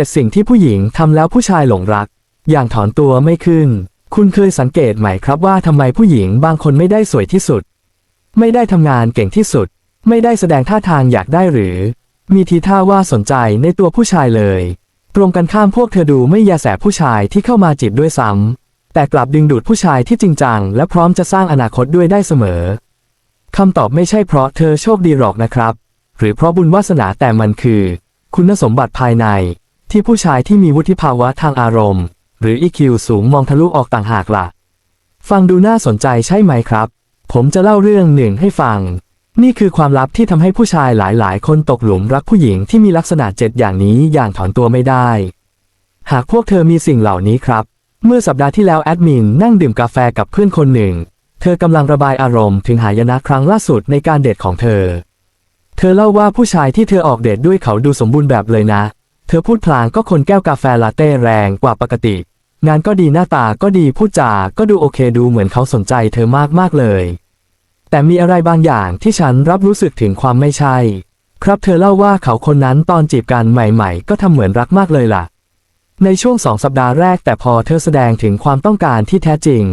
จ็ดสิ่งที่ผู้หญิงทำแล้วผู้ชายหลงรัก อย่างถอนตัวไม่ขึ้น คุณเคยสังเกตไหมครับว่าทำไมผู้หญิงบางคนไม่ได้สวยที่สุด ไม่ได้ทำงานเก่งที่สุด ไม่ได้แสดงท่าทางอยากได้หรือ มีทีท่าว่าสนใจในตัวผู้ชายเลย ตรงกันข้ามพวกเธอดูไม่ยาแสผู้ชายที่เข้ามาจีบด้วยซ้ำแต่กลับดึงดูดผู้ชายที่จริงจังและพร้อมจะสร้างอนาคตด้วยได้เสมอคำตอบไม่ใช่เพราะเธอโชคดีหรอกนะครับ หรือเพราะบุญวาสนาแต่มันคือ คุณสมบัติภายใน ที่ผู้ชายที่มีวุฒิภาวะทางอารมณ์ หรือ EQ สูงมองทะลุออกต่างหากล่ะ ฟังดูน่าสนใจใช่ไหมครับ ผมจะเล่าเรื่องหนึ่งให้ฟัง นี่คือความลับที่ทำให้ผู้ชายหลาย ๆ คนตกหลุมรักผู้หญิงที่มีลักษณะเจ็ดอย่างนี้อย่างถอนตัวไม่ได้ หากพวกเธอมีสิ่งเหล่านี้ครับ เมื่อสัปดาห์ที่แล้วแอดมินนั่งดื่มกาแฟกับเพื่อนคนหนึ่ง เธอกำลังระบายอารมณ์ถึงหายนะครั้งล่าสุดในการเดทของเธอ เธอเล่าว่าผู้ชายที่เธอออกเดทด้วยเขาดูสมบูรณ์แบบเลยนะ เธอพูดพลางก็คนแก้วกาแฟลาเต้แรงกว่าปกติ งานก็ดีหน้าตาก็ดีพูดจาก็ดูโอเคดูเหมือนเขาสนใจเธอมากมากๆเลย แต่มีอะไรบางอย่างที่ฉันรับรู้สึกถึงความไม่ใช่ ครับเธอเล่าว่าเขาคนนั้นตอนจีบกันใหม่ๆ ก็ทำเหมือนรักมากเลยล่ะ ในช่วงสองสัปดาห์แรกแต่พอเธอแสดงถึงความต้องการที่แท้จริง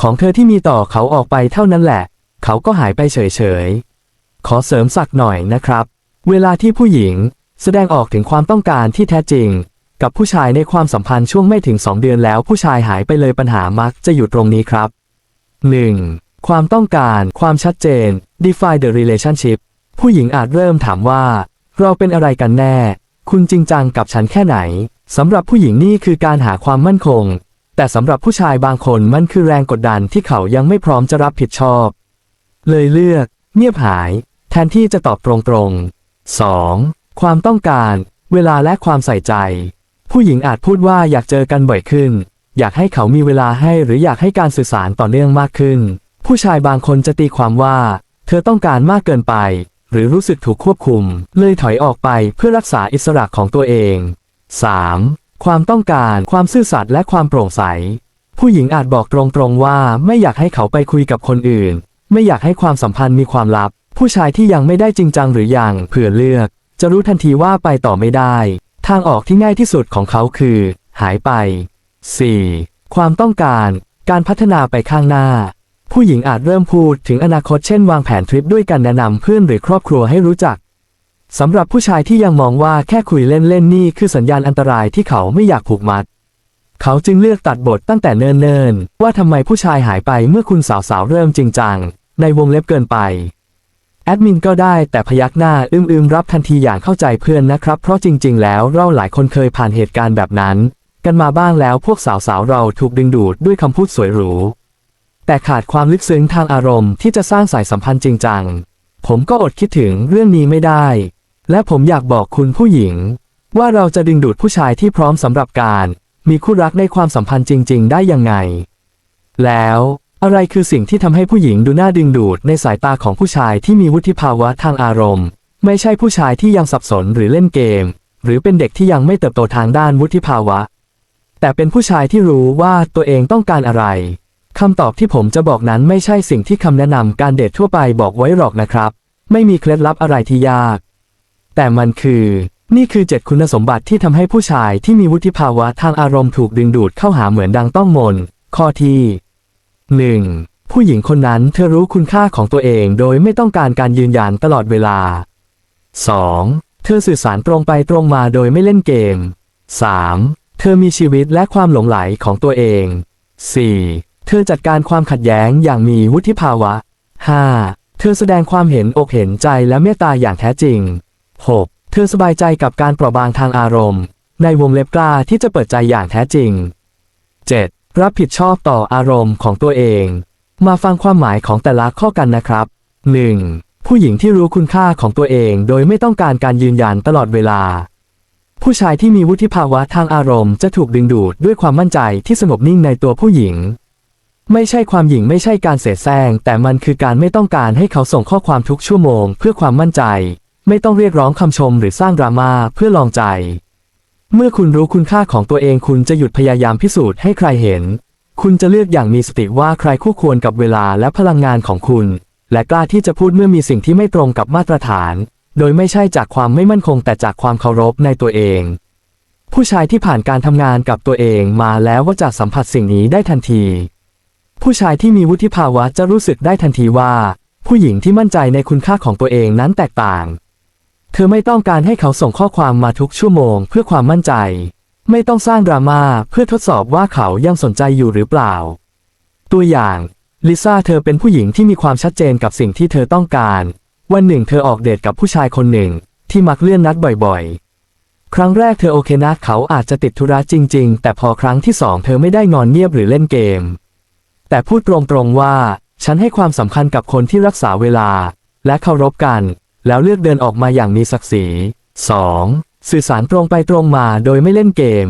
ของเธอที่มีต่อเขาออกไปเท่านั้นแหละ เขาก็หายไปเฉยๆขอเสริมสักหน่อยนะครับ เวลาที่ผู้หญิง แสดงออกถึงความต้องการที่แท้จริง กับผู้ชายในความสัมพันธ์ช่วงไม่ถึง 2 เดือนแล้วผู้ชายหายไปเลยปัญหามักจะอยู่ตรงนี้ครับ 1. ความต้องการ ความชัดเจน define the relationship ผู้หญิงอาจเริ่มถามว่า เราเป็นอะไรกันแน่ คุณจริงจังกับฉันแค่ไหนสำหรับผู้หญิงนี่คือการหาความมั่นคง แต่สำหรับผู้ชายบางคนมันคือแรงกดดันที่เขายังไม่พร้อมจะรับผิดชอบ เลยเลือก เงียบหาย แทนที่จะตอบตรงๆ 2. ความต้องการ เวลาและความใส่ใจ ผู้หญิงอาจพูดว่าอยากเจอกันบ่อยขึ้น อยากให้เขามีเวลาให้หรืออยากให้การสื่อสารต่อเนื่องมากขึ้น ผู้ชายบางคนจะตีความว่า เธอต้องการมากเกินไป หรือรู้สึกถูกควบคุม เลยถอยออกไปเพื่อรักษาอิสระของตัวเอง 3. ความต้องการความซื่อสัตย์และความโปร่งใส ผู้หญิงอาจบอกตรงๆว่าไม่อยากให้เขาไปคุยกับคนอื่น ไม่อยากให้ความสัมพันธ์มีความลับ ผู้ชายที่ยังไม่ได้จริงจังหรือยังเผื่อเลือก จะรู้ทันทีว่าไปต่อไม่ได้ ทางออกที่ง่ายที่สุดของเขาคือ หายไป 4. ความต้องการการพัฒนาไปข้างหน้า ผู้หญิงอาจเริ่มพูดถึงอนาคตเช่นวางแผนทริปด้วยกันแนะนำเพื่อนหรือครอบครัวให้รู้จักสำหรับผู้ชายที่ยังมองว่าแค่คุยเล่นๆนี่คือสัญญาณอันตรายที่เขาไม่อยากผูกมัด เขาจึงเลือกตัดบทตั้งแต่เนิ่นๆ ว่าทำไมผู้ชายหายไปเมื่อคุณสาวๆเริ่มจริงจัง ในวงเล็บเกินไป แอดมินก็ได้แต่พยักหน้าอึมๆรับทันทีอย่างเข้าใจเพื่อนนะครับ เพราะจริง ๆ แล้วเราหลายคนเคยผ่านเหตุการณ์แบบนั้น กันมาบ้างแล้วพวกสาวๆเราถูกดึงดูดด้วยคำพูดสวยหรู แต่ขาดความลึกซึ้งทางอารมณ์ที่จะสร้างสายสัมพันธ์จริงจังผมก็อดคิดถึงเรื่องนี้ไม่ได้ และผมอยากบอกคุณผู้หญิง ว่าเราจะดึงดูดผู้ชายที่พร้อมสำหรับการ มีคู่รักในความสัมพันธ์จริง ๆ ได้ยังไง แล้ว อะไรคือสิ่งที่ทำให้ผู้หญิงดูน่าดึงดูดในสายตาของผู้ชายที่มีวุฒิภาวะทางอารมณ์ ไม่ใช่ผู้ชายที่ยังสับสนหรือเล่นเกม หรือเป็นเด็กที่ยังไม่เติบโตทางด้านวุฒิภาวะ แต่เป็นผู้ชายที่รู้ว่าตัวเองต้องการอะไรคำตอบที่ผมจะบอกนั้นไม่ใช่สิ่งที่คำแนะนำการเดททั่วไปบอกไว้หรอกนะครับ ไม่มีเคล็ดลับอะไรที่ยาก แต่มันคือ นี่คือเจ็ดคุณสมบัติที่ทำให้ผู้ชายที่มีวุฒิภาวะทางอารมณ์ถูกดึงดูดเข้าหาเหมือนดังต้องมน ข้อที่ 1. ผู้หญิงคนนั้นเธอรู้คุณค่าของตัวเองโดยไม่ต้องการการยืนยันตลอดเวลา 2. เธอสื่อสารตรงไปตรงมาโดยไม่เล่นเกม 3. เธอมีชีวิตและความหลงไหลของตัวเอง 4. เธอจัดการความขัดแย้งอย่างมีวุฒิภาวะ 5. เธอแสดงความเห็นอกเห็นใจและเมตตาอย่างแท้จริง 6. เธอสบายใจกับการเปราะบางทางอารมณ์ ในวงเล็บกล้าที่จะเปิดใจอย่างแท้จริง 7. รับผิดชอบต่ออารมณ์ของตัวเอง มาฟังความหมายของแต่ละข้อกันนะครับ 1. ผู้หญิงที่รู้คุณค่าของตัวเองโดยไม่ต้องการการยืนยันตลอดเวลา ผู้ชายที่มีวุฒิภาวะทางอารมณ์จะถูกดึงดูดด้วยความมั่นใจที่สงบนิ่งในตัวผู้หญิง ไม่ใช่ความหญิงไม่ใช่การเสแสร้งแต่มันคือการไม่ต้องการให้เขาส่งข้อความทุกชั่วโมง เพื่อความมั่นใจ ไม่ต้องเรียกร้องคำชมหรือสร้างดราม่าเพื่อลองใจ เมื่อคุณรู้คุณค่าของตัวเองคุณจะหยุดพยายามพิสูจน์ให้ใครเห็น คุณจะเลือกอย่างมีสติว่าใครคู่ควรกับเวลาและพลังงานของคุณ และกล้าที่จะพูดเมื่อมีสิ่งที่ไม่ตรงกับมาตรฐาน โดยไม่ใช่จากความไม่มั่นคงแต่จากความเคารพในตัวเอง ผู้ชายที่ผ่านการทำงานกับตัวเองมาแล้วว่าจะสัมผัสสิ่งนี้ได้ทันที ผู้ชายที่มีวุฒิภาวะจะรู้สึกได้ทันทีว่า ผู้หญิงที่มั่นใจในคุณค่าของตัวเองนั้นแตกต่าง เธอไม่ต้องการให้เขาส่งข้อความมาทุกชั่วโมงเพื่อความมั่นใจ ไม่ต้องสร้างดราม่าเพื่อทดสอบว่าเขายังสนใจอยู่หรือเปล่า ตัวอย่างลิซ่าเธอเป็นผู้หญิงที่มีความชัดเจนกับสิ่งที่เธอต้องการ วันหนึ่งเธอออกเดทกับผู้ชายคนหนึ่ง ที่มักเลื่อนนัดบ่อยๆ ครั้งแรกเธอโอเคนะเขาอาจจะติดธุระจริง ๆ แต่พอครั้งที่สองเธอไม่ได้งอนเงียบหรือเล่นเกม แต่พูดตรงๆว่า ฉันให้ความสำคัญกับคนที่รักษาเวลา และเคารพกัน แล้วเลือกเดินออกมาอย่างมีศักดิ์ศรี 2. สื่อสารตรงไปตรงมาโดยไม่เล่นเกม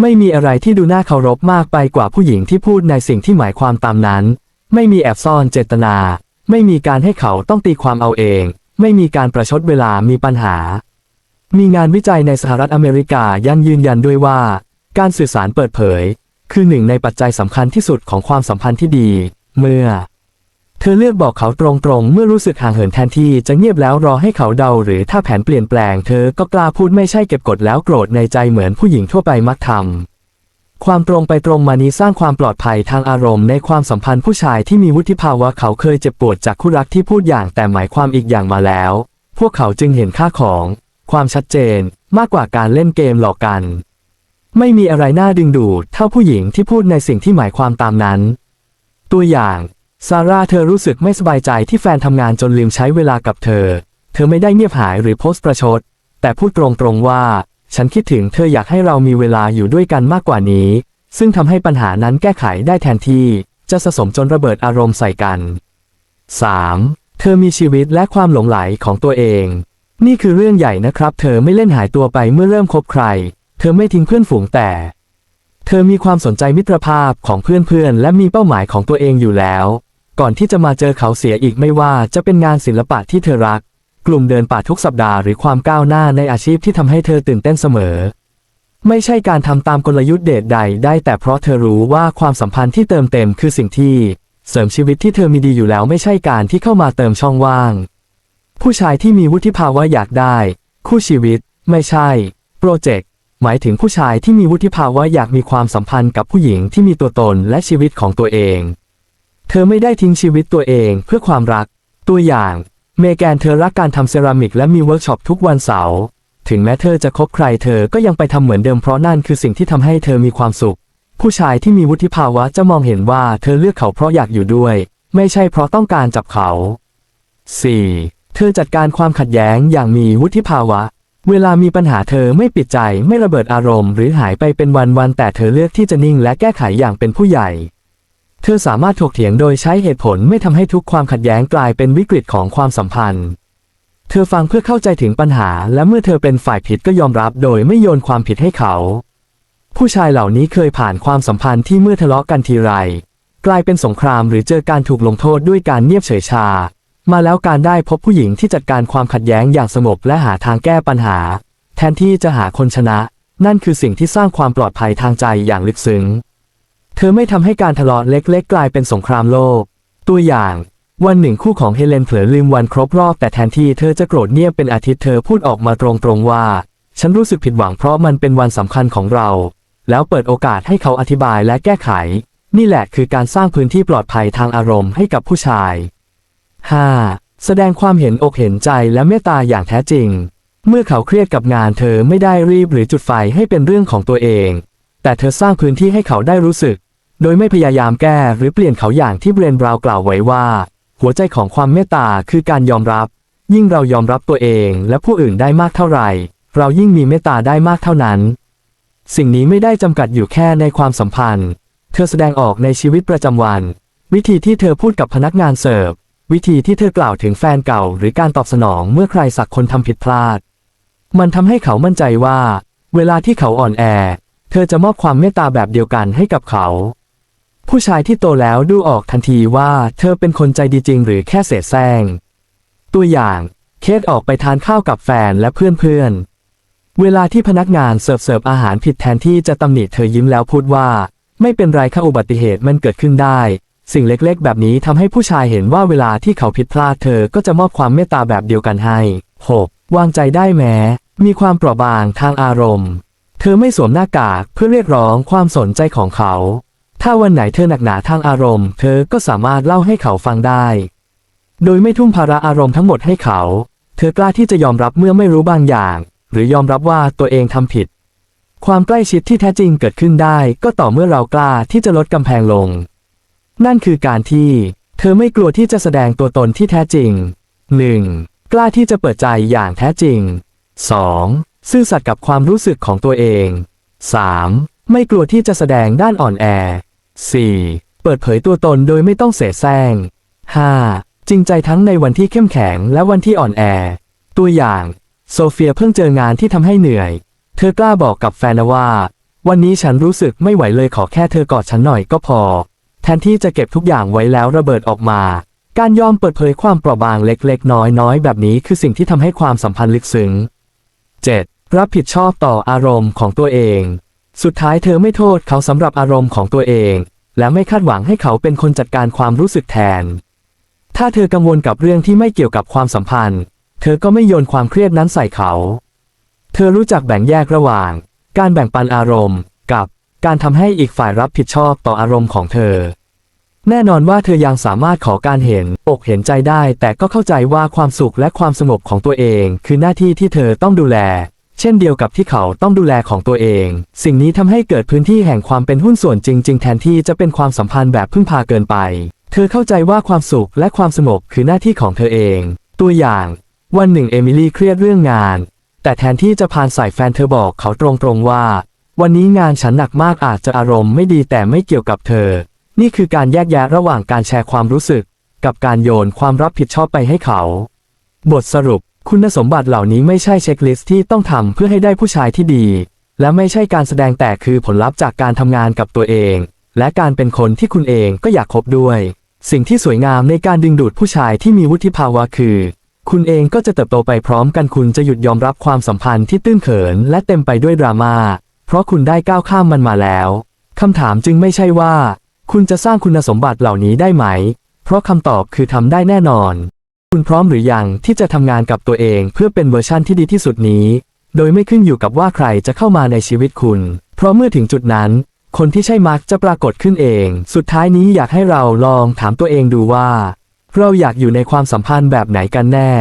ไม่มีอะไรที่ดูน่าเคารพมากไปกว่าผู้หญิงที่พูดในสิ่งที่หมายความตามนั้น ไม่มีแอบซ่อนเจตนา ไม่มีการให้เขาต้องตีความเอาเอง ไม่มีการประชดเวลามีปัญหา มีงานวิจัยในสหรัฐอเมริกายังยืนยันด้วยว่า การสื่อสารเปิดเผย คือหนึ่งในปัจจัยสำคัญที่สุดของความสัมพันธ์ที่ดี เมื่อ เธอเลือกบอกเขาตรงๆ เมื่อรู้สึกห่างเหินแทนที่จะเงียบแล้วรอให้เขาเดา หรือถ้าแผนเปลี่ยนแปลงเธอก็กล้าพูดไม่ใช่เก็บกดแล้วโกรธในใจเหมือนผู้หญิงทั่วไปมักทำความตรงไปตรงมานี้สร้างความปลอดภัยทางอารมณ์ในความสัมพันธ์ผู้ชายที่มีวุฒิภาวะเขาเคยเจ็บปวดจากคู่รักที่พูดอย่างแต่หมายความอีกอย่างมาแล้ว พวกเขาจึงเห็นค่าของ ความชัดเจน มากกว่าการเล่นเกมหลอกกัน ไม่มีอะไรน่าดึงดูดเท่าผู้หญิงที่พูดในสิ่งที่หมายความตามนั้น ตัวอย่าง ซาร่าเธอรู้สึกไม่สบายใจที่แฟนทำงานจนลืมใช้เวลากับเธอ เธอไม่ได้เงียบหายหรือโพสต์ประชด แต่พูดตรงๆว่า ฉันคิดถึงเธออยากให้เรามีเวลาอยู่ด้วยกันมากกว่านี้ ซึ่งทำให้ปัญหานั้นแก้ไขได้แทนที่จะสะสมจนระเบิดอารมณ์ใส่กัน 3. เธอมีชีวิตและความหลงไหลของตัวเอง นี่คือเรื่องใหญ่นะครับ เธอไม่เล่นหายตัวไปเมื่อเริ่มคบใคร เธอไม่ทิ้งเพื่อนฝูงแต่ เธอมีความสนใจมิตรภาพของเพื่อนๆและมีเป้าหมายของตัวเองอยู่แล้ว ก่อนที่จะมาเจอเขาเสียอีกไม่ว่าจะเป็นงานศิลปะที่เธอรัก กลุ่มเดินป่าทุกสัปดาห์หรือความก้าวหน้าในอาชีพที่ทำให้เธอตื่นเต้นเสมอ ไม่ใช่การทำตามกลยุทธ์เดทใดได้แต่เพราะเธอรู้ว่าความสัมพันธ์ที่เติมเต็มคือสิ่งที่ เสริมชีวิตที่เธอมีดีอยู่แล้วไม่ใช่การที่เข้ามาเติมช่องว่าง ผู้ชายที่มีวุฒิภาวะอยากได้ คู่ชีวิต ไม่ใช่โปรเจกต์หมายถึงผู้ชายที่มีวุฒิภาวะอยากมีความสัมพันธ์กับผู้หญิงที่มีตัวตนและชีวิตของตัวเอง เธอไม่ได้ทิ้งชีวิตตัวเองเพื่อความรัก ตัวอย่าง เมแกนเธอรักการทำเซรามิกและมีเวิร์กช็อปทุกวันเสาร์ถึงแม้เธอจะคบใครเธอก็ยังไปทำเหมือนเดิมเพราะนั่นคือสิ่งที่ทำให้เธอมีความสุข ผู้ชายที่มีวุฒิภาวะจะมองเห็นว่าเธอเลือกเขาเพราะอยากอยู่ด้วย ไม่ใช่เพราะต้องการจับเขา 4. เธอจัดการความขัดแย้งอย่างมีวุฒิภาวะ เวลามีปัญหาเธอไม่ปิดใจไม่ระเบิดอารมณ์ หรือหายไปเป็นวันๆแต่เธอเลือกที่จะนิ่งและแก้ไขอย่างเป็นผู้ใหญ่ เธอสามารถถกเถียงโดยใช้เหตุผลไม่ทำให้ทุกความขัดแย้งกลายเป็นวิกฤตของความสัมพันธ์ เธอฟังเพื่อเข้าใจถึงปัญหา และเมื่อเธอเป็นฝ่ายผิดก็ยอมรับโดยไม่โยนความผิดให้เขา ผู้ชายเหล่านี้เคยผ่านความสัมพันธ์ที่เมื่อทะเลาะกันทีไร กลายเป็นสงครามหรือเจอการถูกลงโทษด้วยการเงียบเฉยชา มาแล้วการได้พบผู้หญิงที่จัดการความขัดแย้งอย่างสงบและหาทางแก้ปัญหา แทนที่จะหาคนชนะ นั่นคือสิ่งที่สร้างความปลอดภัยทางใจอย่างลึกซึ้ง เธอไม่ทำให้การทะเลาะเล็กๆ กลายเป็นสงครามโลก ตัวอย่างวันหนึ่งคู่ของเฮเลนเผลอลืมวันครบรอบแต่แทนที่เธอจะโกรธเงียบเป็นอาทิตย์เธอพูดออกมาตรงๆว่า ฉันรู้สึกผิดหวังเพราะมันเป็นวันสำคัญของเรา แล้วเปิดโอกาสให้เขาอธิบายและแก้ไข นี่แหละคือการสร้างพื้นที่ปลอดภัยทางอารมณ์ให้กับผู้ชาย 5. แสดงความเห็นอกเห็นใจและเมตตาอย่างแท้จริง เมื่อเขาเครียดกับงานเธอไม่ได้รีบหรือจุดไฟให้เป็นเรื่องของตัวเอง แต่เธอสร้างพื้นที่ให้เขาได้รู้สึก โดยไม่พยายามแก้หรือเปลี่ยนเขาอย่างที่เบรนบราวกล่าวไว้ว่า หัวใจของความเมตตาคือการยอมรับ ยิ่งเรายอมรับตัวเองและผู้อื่นได้มากเท่าไหร่ เรายิ่งมีเมตตาได้มากเท่านั้น สิ่งนี้ไม่ได้จำกัดอยู่แค่ในความสัมพันธ์ เธอแสดงออกในชีวิตประจำวัน วิธีที่เธอพูดกับพนักงานเสิร์ฟวิธีที่เธอกล่าวถึงแฟนเก่า หรือการตอบสนองเมื่อใครสักคนทำผิดพลาด มันทำให้เขามั่นใจว่า เวลาที่เขาอ่อนแอ เธอจะมอบความเมตตาแบบเดียวกันให้กับเขา ผู้ชายที่โตแล้วดูออกทันทีว่าเธอเป็นคนใจดีจริงหรือแค่เสแสร้ง ตัวอย่าง เคสออกไปทานข้าวกับแฟนและเพื่อนๆ เวลาที่พนักงานเสิร์ฟเสิร์ฟอาหารผิดแทนที่จะตำหนิเธอยิ้มแล้วพูดว่า ไม่เป็นไรค่ะอุบัติเหตุมันเกิดขึ้นได้ สิ่งเล็กๆ แบบนี้ทำให้ผู้ชายเห็นว่าเวลาที่เขาผิดพลาดเธอก็จะมอบความเมตตาแบบเดียวกันให้ 6. วางใจได้แม้ มีความเปราะบางทางอารมณ์ เธอไม่สวมหน้ากากเพื่อเรียกร้องความสนใจของเขา ถ้าวันไหนเธอหนักหนาทางอารมณ์ เธอก็สามารถเล่าให้เขาฟังได้ โดยไม่ทุ่มภาระอารมณ์ทั้งหมดให้เขา เธอกล้าที่จะยอมรับเมื่อไม่รู้บางอย่าง หรือยอมรับว่าตัวเองทำผิด ความใกล้ชิดที่แท้จริงเกิดขึ้นได้ก็ต่อเมื่อเรากล้าที่จะลดกำแพงลง นั่นคือการที่ เธอไม่กลัวที่จะแสดงตัวตนที่แท้จริง 1. กล้าที่จะเปิดใจอย่างแท้จริง 2. ซื่อสัตย์กับความรู้สึกของตัวเอง 3. ไม่กลัวที่จะแสดงด้านอ่อนแอ 4. เปิดเผยตัวตนโดยไม่ต้องเสแสร้ง 5. จริงใจทั้งในวันที่เข้มแข็งและวันที่อ่อนแอ ตัวอย่าง โซเฟียเพิ่งเจองานที่ทำให้เหนื่อย เธอกล้าบอกกับแฟนว่า วันนี้ฉันรู้สึกไม่ไหวเลยขอแค่เธอกอดฉันหน่อยก็พอ แทนที่จะเก็บทุกอย่างไว้แล้วระเบิดออกมา การยอมเปิดเผยความเปราะบางเล็กๆ น้อยๆ แบบนี้คือสิ่งที่ทำให้ความสัมพันธ์ลึกซึ้ง 7. รับผิดชอบต่ออารมณ์ของตัวเอง สุดท้ายเธอไม่โทษเขาสำหรับอารมณ์ของตัวเอง และไม่คาดหวังให้เขาเป็นคนจัดการความรู้สึกแทน ถ้าเธอกังวลกับเรื่องที่ไม่เกี่ยวกับความสัมพันธ์ เธอก็ไม่โยนความเครียดนั้นใส่เขา เธอรู้จักแบ่งแยกระหว่าง การแบ่งปันอารมณ์ กับการทำให้อีกฝ่ายรับผิดชอบต่ออารมณ์ของเธอ แน่นอนว่าเธอยังสามารถขอการเห็นอกเห็นใจได้ แต่ก็เข้าใจว่าความสุขและความสงบของตัวเอง คือหน้าที่ที่เธอต้องดูแล เช่นเดียวกับที่เขาต้องดูแลของตัวเอง สิ่งนี้ทำให้เกิดพื้นที่แห่งความเป็นหุ้นส่วนจริง ๆ แทนที่จะเป็นความสัมพันธ์แบบพึ่งพาเกินไป เธอเข้าใจว่าความสุขและความสงบคือหน้าที่ของเธอเอง ตัวอย่าง วันหนึ่งเอมิลี่เครียดเรื่องงาน แต่แทนที่จะพานใส่แฟนเธอบอกเขาตรงๆว่า วันนี้งานฉันหนักมากอาจจะอารมณ์ไม่ดีแต่ไม่เกี่ยวกับเธอ นี่คือการแยกแยะระหว่างการแชร์ความรู้สึก กับการโยนความรับผิดชอบไปให้เขา บทสรุป คุณสมบัติเหล่านี้ไม่ใช่เช็คลิสต์ที่ต้องทำเพื่อให้ได้ผู้ชายที่ดี และไม่ใช่การแสดงแต่คือผลลัพธ์จากการทำงานกับตัวเอง และการเป็นคนที่คุณเองก็อยากคบด้วย สิ่งที่สวยงามในการดึงดูดผู้ชายที่มีวุฒิภาวะคือ คุณเองก็จะเติบโตไปพร้อมกันคุณจะหยุดยอมรับความสัมพันธ์ที่ตื้นเขิน และเต็มไปด้วยดราม่าเพราะคุณได้ก้าวข้ามมันมาแล้วคำถามจึงไม่ใช่ว่า คุณจะสร้างคุณสมบัติเหล่านี้ได้ไหม เพราะคำตอบคือทำได้แน่นอน คุณพร้อมหรือยังที่จะทำงานกับตัวเองเพื่อเป็นเวอร์ชั่นที่ดีที่สุดนี้ โดยไม่ขึ้นอยู่กับว่าใครจะเข้ามาในชีวิตคุณ เพราะเมื่อถึงจุดนั้น คนที่ใช่มักจะปรากฏขึ้นเอง สุดท้ายนี้อยากให้เราลองถามตัวเองดูว่า เราอยากอยู่ในความสัมพันธ์แบบไหนกันแน่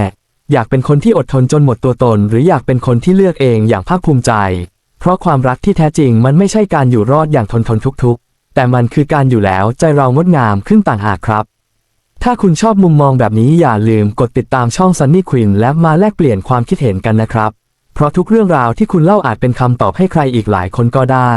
อยากเป็นคนที่อดทนจนหมดตัวตน หรืออยากเป็นคนที่เลือกเองอย่างภาคภูมิใจ เพราะความรักที่แท้จริงมันไม่ใช่การอยู่รอดอย่างทนทนทุกๆ แต่มันคือการอยู่แล้วใจเรางดงามขึ้นต่างหากครับ ถ้าคุณชอบมุมมองแบบนี้อย่าลืมกดติดตามช่อง Sunny Queen และมาแลกเปลี่ยนความคิดเห็นกันนะครับ เพราะทุกเรื่องราวที่คุณเล่าอาจเป็นคำตอบให้ใครอีกหลายคนก็ได้